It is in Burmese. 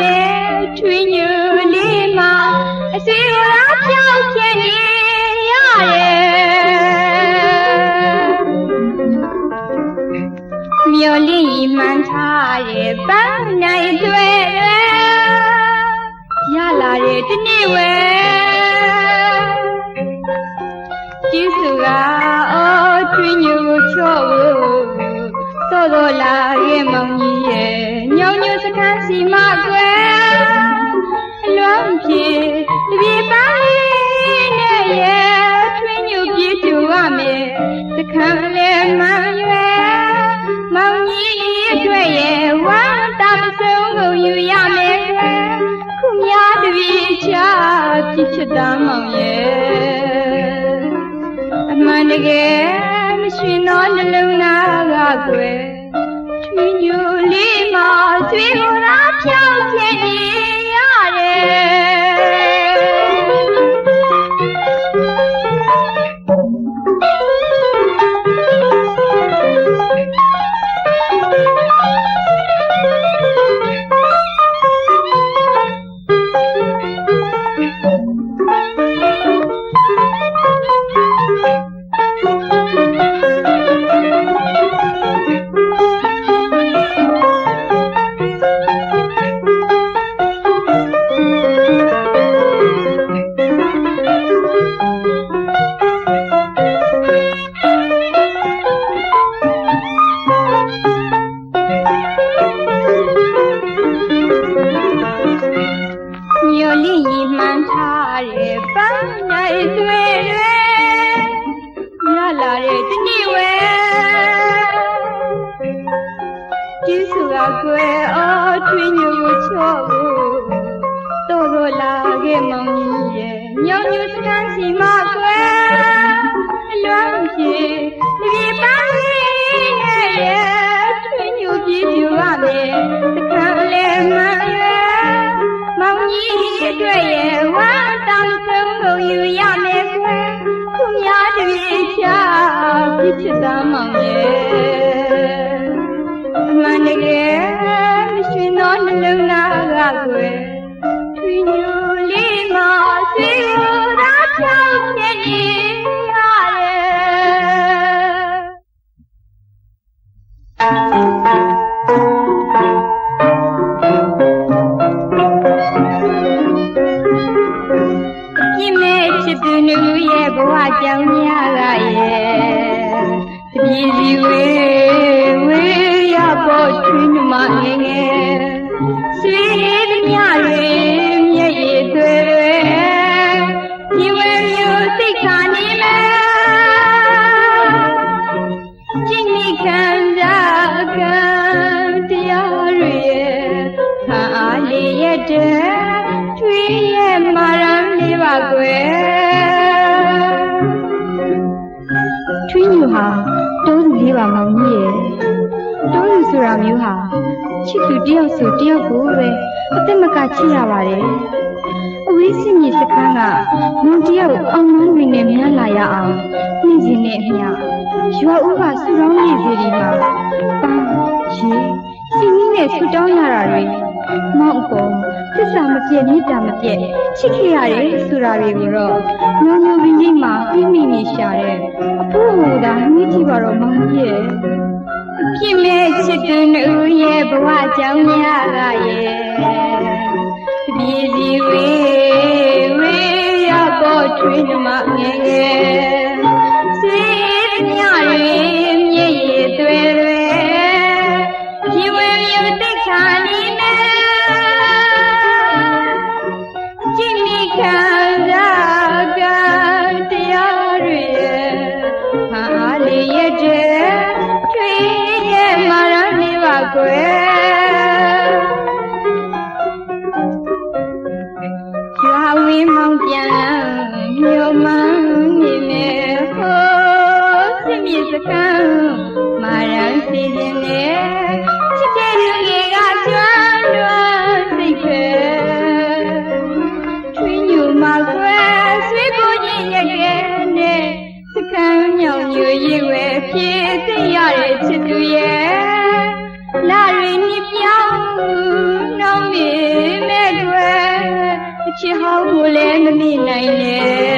မယ်ထွေးညူလေးမှာအစီအရာပြောင်းဖြစ်နေရတယ်မျော်လင့်ရမှန်းထားတဲ့ပန်းနိုင်တွေရလာတဲ့ဒီနေ့ဝဲကျေးဇူးကအော်ထွေးညူကိုချော့ဖို့တော်တော်လာရဲ့မောင်ကြီးရဲ့ညောင်ညွ စခန်းစီမကွယ်အလွန်ပြေတပြေပန်းလေးနဲ့ရဲ့ထွေးညူပြေးတူရမယ်စခန်းလေးမှန်ရွယ်မောင်ကြီးအတွက်ရဲ့ဝမ်းတာမဆုံးကိုယူရမယ်ခုများတပြေချဖြစ်ချစ်သားမောင်ရဲ့အမှန်တကယ်မရှင်သောနှလုံးသားကကွယ်ချွေညူလေးမဆွေကိုယ်သာ ဖြော န်းထားတဲ့ပန်းနိုင်တွေတွေရလာတဲ့ဒီနေ့ဝဲကျေးဇူးကကွယ်အော်ထွေးညိုကိုချော့ဖို့တော်တော်လာခဲ့မောင်ကြီးရဲ့ညောင်ညူစကန်းစီမ စ်ချစ်သားမောင်ရဲ့အမှန်တကယ်မရှင်သောနှလုံးသားကကွယ်ထွေညူလေးမဆွေကိုသာချောင်းဖြစ်နေရတယ်ပြင်းမဲ့ချစ်သူနှူရဲ့ဘဝကြောင်များကရဲ့ တပြေစီဝေးဝေးရပေါ်ချွေးနှမငယ်ငယ်ဆွေးသမျှတွေမျက်ရည်တွေဒီဝေမျိုးသိခါနေမယ်ကျင့်မိခံစားကံတရားတွေရဲ့ခံအားလေးရဲ့တဲ့ကျွေးရဲ့မာရန်လေးပါကွယ်ထွေးညူဟာတိုးသူ လေးပါမောင်ကြီးရဲ့တိုးသူဆိုတာမျိုးဟာချစ်သူတယောက်ဆိုတယောက်ကိုပဲအသက်မကချစ်ရပါတယ်အဝေးစင်ကြီးစခန်းကမုံတယောက်အောင်မန်းတွေနဲ့များလာရအောင်နှင်းစင်နဲ့အမျှရွာဦးကဆူတောင်းနေစီဒီမှာပန်းရေစီမီနဲ့ဆူတောင်းရတာတွေမောင်အပေါ်သစ္စာမပြည့်မေတ္တာမပြည့်ချစ်ခဲ့ရတယ်ဆိုတာတွေကိုတော့ညော နှီးကြည့်ပါတော့မောင်ကြီးရဲ့ပြင်းမဲ့ချစ်သူနှူရဲ့ဘဝကြောင့်များကရဲ့တပြေစီဝေးဝေး ကွယ်ရွာဝင်းမောင်ပြန်မြို့မနေမယ်ဟိုးစစ်မြေစကံမာရန်စီရင်နေချစ်တဲ့လူကြီးကကျွမ်းလွန်စိတ်ပဲထွေးညူမှာကွယ်ဆွေးကိုကြီးရဲ့ကဲနဲ့စကံညောင်ညွေရွယ်ဖြစ်သိရတဲ့ချစ်သူရဲ့ nai ne